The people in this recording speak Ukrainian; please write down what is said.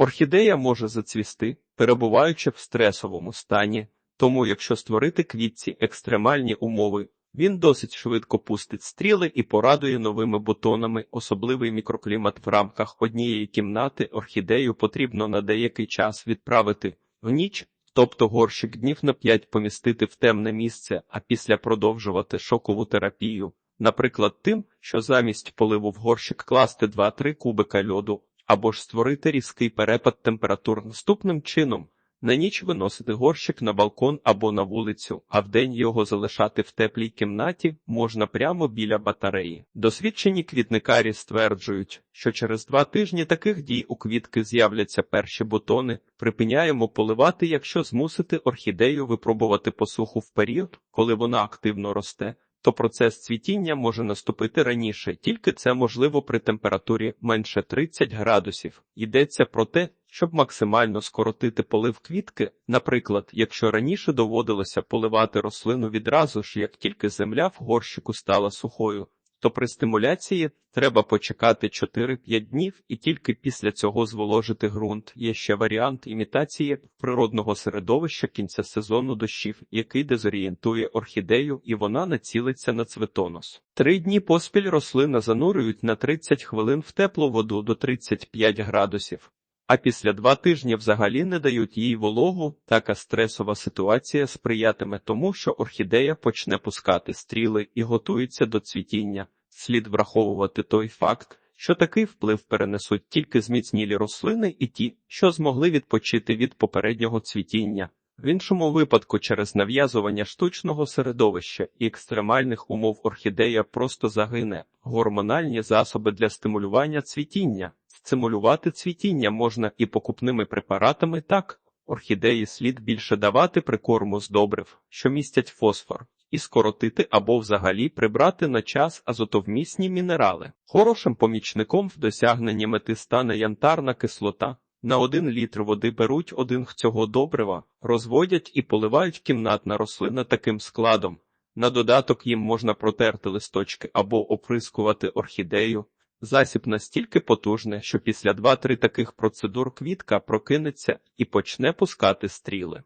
Орхідея може зацвісти, перебуваючи в стресовому стані, тому якщо створити квітці екстремальні умови, він досить швидко пустить стріли і порадує новими бутонами. Особливий мікроклімат в рамках однієї кімнати орхідею потрібно на деякий час відправити в ніч, тобто горщик днів на 5 помістити в темне місце, а після продовжувати шокову терапію. Наприклад, тим, що замість поливу в горщик класти 2-3 кубика льоду, або ж створити різкий перепад температур наступним чином. На ніч виносити горщик на балкон або на вулицю, а вдень його залишати в теплій кімнаті можна прямо біля батареї. Досвідчені квітникарі стверджують, що через два тижні таких дій у квітки з'являться перші бутони. Припиняємо поливати, якщо змусити орхідею випробувати посуху в період, коли вона активно росте. То процес цвітіння може наступити раніше, тільки це можливо при температурі менше 30 градусів. Йдеться про те, щоб максимально скоротити полив квітки. Наприклад, якщо раніше доводилося поливати рослину відразу ж, як тільки земля в горщику стала сухою, то при стимуляції треба почекати 4-5 днів і тільки після цього зволожити ґрунт. Є ще варіант імітації природного середовища кінця сезону дощів, який дезорієнтує орхідею, і вона націлиться на цветонос. Три дні поспіль рослина занурюють на 30 хвилин в теплу воду до 35 градусів. А після два тижні взагалі не дають їй вологу, така стресова ситуація сприятиме тому, що орхідея почне пускати стріли і готується до цвітіння. Слід враховувати той факт, що такий вплив перенесуть тільки зміцнілі рослини і ті, що змогли відпочити від попереднього цвітіння. В іншому випадку, через нав'язування штучного середовища і екстремальних умов орхідея просто загине. Гормональні засоби для стимулювання цвітіння. Стимулювати цвітіння можна і покупними препаратами так. Орхідеї слід більше давати прикорму з добрив, що містять фосфор, і скоротити або взагалі прибрати на час азотовмісні мінерали. Хорошим помічником в досягненні мети стане янтарна кислота. На один літр води беруть один цього добрива, розводять і поливають кімнатна рослина таким складом. На додаток їм можна протерти листочки або оприскувати орхідею. Засіб настільки потужний, що після 2-3 таких процедур квітка прокинеться і почне пускати стріли.